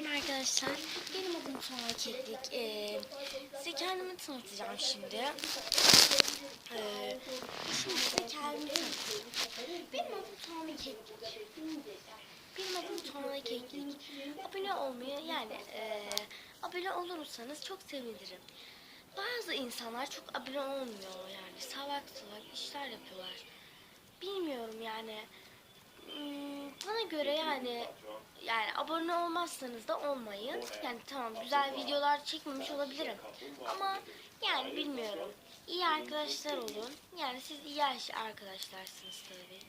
Merhaba arkadaşlar. Benim adım Tuana Keklik. Ee, size kendimi tanıtacağım şimdi. Ee, şimdi size kendimi tanıtacağım. Benim adım Tuana Keklik. Benim adım Tuana Keklik. Abone olmayı yani e, abone olursanız çok sevinirim. Bazı insanlar çok abone olmuyor yani salak salak işler yapıyorlar. Bilmiyorum yani. Hmm, Bana göre yani yani abone olmazsanız da olmayın. Yani tamam güzel videolar çekmemiş olabilirim. Ama yani bilmiyorum. İyi arkadaşlar olun. Yani siz iyi arkadaşlarsınız tabii.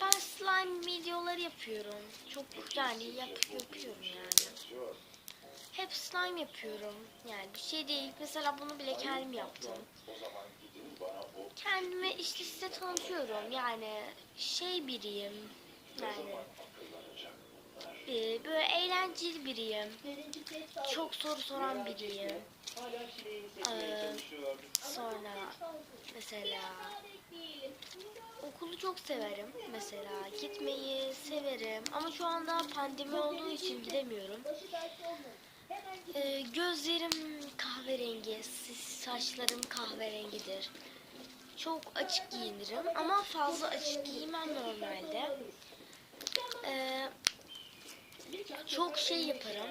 Ben slime videoları yapıyorum. Çok yani yap, yapıyorum yani. Hep slime yapıyorum. Yani bir şey değil. Mesela bunu bile kendim yaptım. Kendimi işte size tanıtıyorum. Yani şey biriyim. Yani e, böyle eğlenceli biriyim. Çok soru soran biriyim. Ee, sonra mesela okulu çok severim mesela gitmeyi severim ama şu anda pandemi olduğu için gidemiyorum. Ee, gözlerim kahverengi, saçlarım kahverengidir. Çok açık giyinirim ama fazla açık giymem normalde. Ee, çok şey yaparım.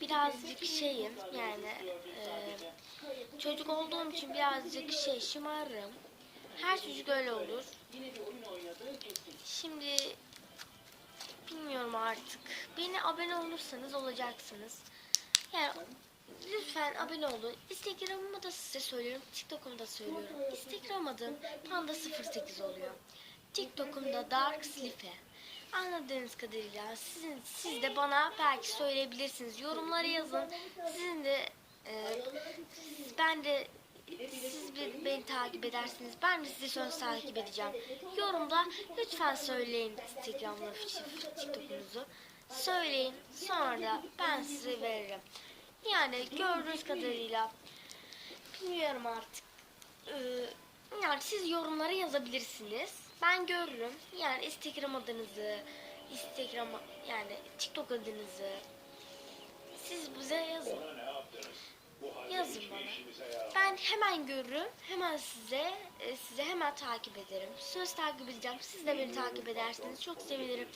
Birazcık şeyim yani e, çocuk olduğum için birazcık şey şımarırım. Her çocuk öyle olur. Şimdi bilmiyorum artık. Beni abone olursanız olacaksınız. Yani lütfen abone olun. Instagram'ımı da size söylüyorum. TikTok'umu da söylüyorum. Instagram adım Panda08 oluyor. TikTok'umda Dark Slife. Anladığınız kadarıyla sizin siz de bana belki söyleyebilirsiniz. Yorumlara yazın. Sizin de e, ben de siz bir- beni takip edersiniz. Ben de sizi söz takip edeceğim. Yorumda lütfen söyleyin Instagram'la TikTok'unuzu. Söyleyin. Sonra da ben size veririm. Yani gördüğünüz kadarıyla bilmiyorum artık. Ee, yani siz yorumlara yazabilirsiniz. Ben görürüm. Yani Instagram adınızı, Instagram yani TikTok adınızı siz bize yazın. Hemen görürüm. Hemen size e, size hemen takip ederim. Söz takip edeceğim. Siz de beni takip edersiniz. Çok sevinirim.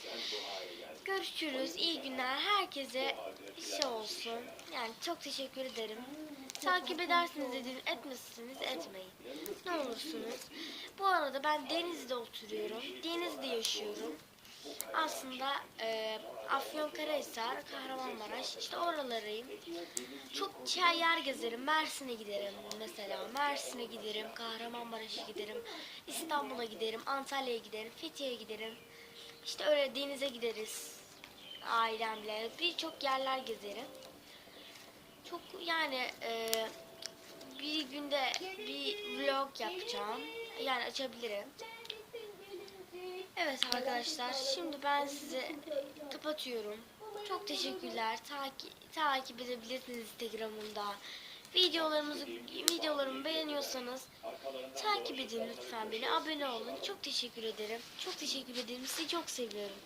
Görüşürüz. İyi günler. Herkese şey olsun. Yani çok teşekkür ederim. Takip edersiniz dedin, etmezsiniz etmeyin. Ne olursunuz. Bu arada ben Denizli'de oturuyorum. Denizli'de yaşıyorum. Aslında e, Afyonkarahisar, Kahramanmaraş işte oralarıyım. Çok şey yer gezerim. Mersin'e giderim mesela. Mersin'e giderim, Kahramanmaraş'a giderim, İstanbul'a giderim, Antalya'ya giderim, Fethiye'ye giderim. İşte öyle denize gideriz ailemle. Birçok yerler gezerim. Çok yani e, bir günde bir vlog yapacağım. Yani açabilirim. Evet arkadaşlar şimdi ben size kapatıyorum. Çok teşekkürler. Takip, takip edebilirsiniz Instagram'ımda. Videolarımızı videolarımı beğeniyorsanız takip edin lütfen beni. Abone olun. Çok teşekkür ederim. Çok teşekkür ederim. Sizi çok seviyorum.